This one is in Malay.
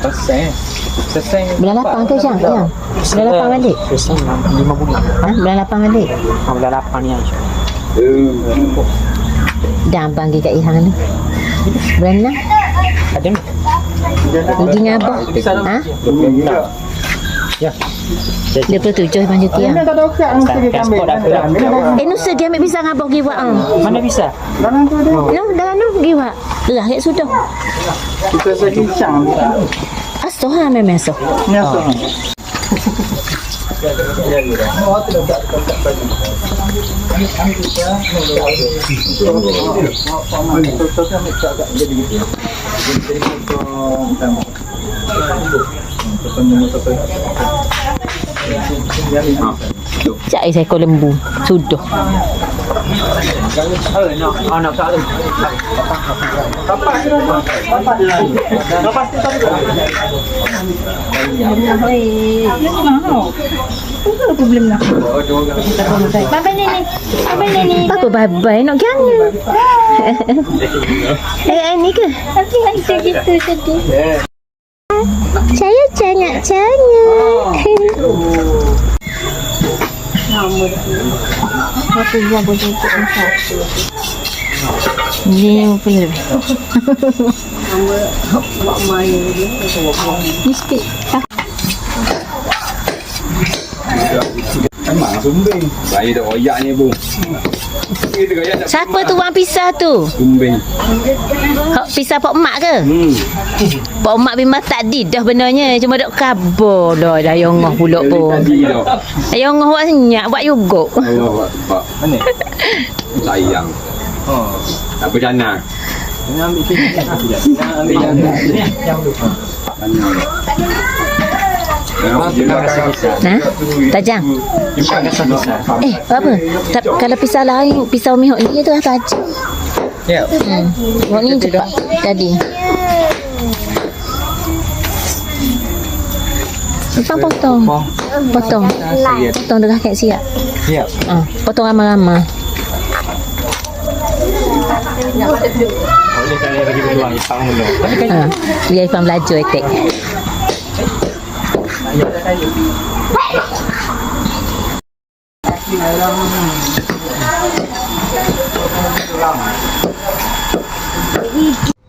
Selesai. Selesai. Bulan 8 ke Syam? Ya. Bulan 8 balik. Selesai lima bulan. Ha? Bulan 8 balik. Ha, bulan lapan ni aja. Dah abang pergi kat Ihan tu. Bulan 6. Ada ni? Pergi dengan abang. Ha? Ya. 27 Abang cuti lah. Transport dah keluar. Eh, nusa dia ambil pisang abang pergi buat. Mana bisa? No, dalam tu pergi buat. Lah, kat sudah. Kita sakit cang. Asoh lah memang asoh. Ni asal. Cak saya ekor lembu. Sudah. Oh, nak tak ada. Apa bye-bye nak gana? Eh, ini ke? Tapi ada gitu sedih. Saya cangak cangak. Aku buat boleh untuk engkau. Ini apa lebih? Mesti. Memang sumbing. Saya dah royak ni pun. Kita royak tak Siapa tu orang pisah tu? sumbing. Hak pisah Pak Mak ke? Hmm. Pak Mak memang tak didah benarnya. Cuma dok kabar dah. Dah yongoh pulak Dari pun. Dah. Dah yongoh buat senyap. Buat yogurt. Allah Pak. Mana? Sayang. Oh. Tak berjana. Jangan ambil sini. Jangan ambil yang ni. Yang tu. Memang dia kisah. Ha? Tajam. Eh, apa? Tak, kalau pisah lain, pisau mihok ni tu lah tajam. Ya. Hmm. Mihok ni cepat. Jadi. Potong potong. Potong. Potong. Dekat kat siap. Ya. Ah, potong ramai-ramai. Boleh tak bagi peluang Ipang dulu. Ha. Biar Ifan belajar Thank you.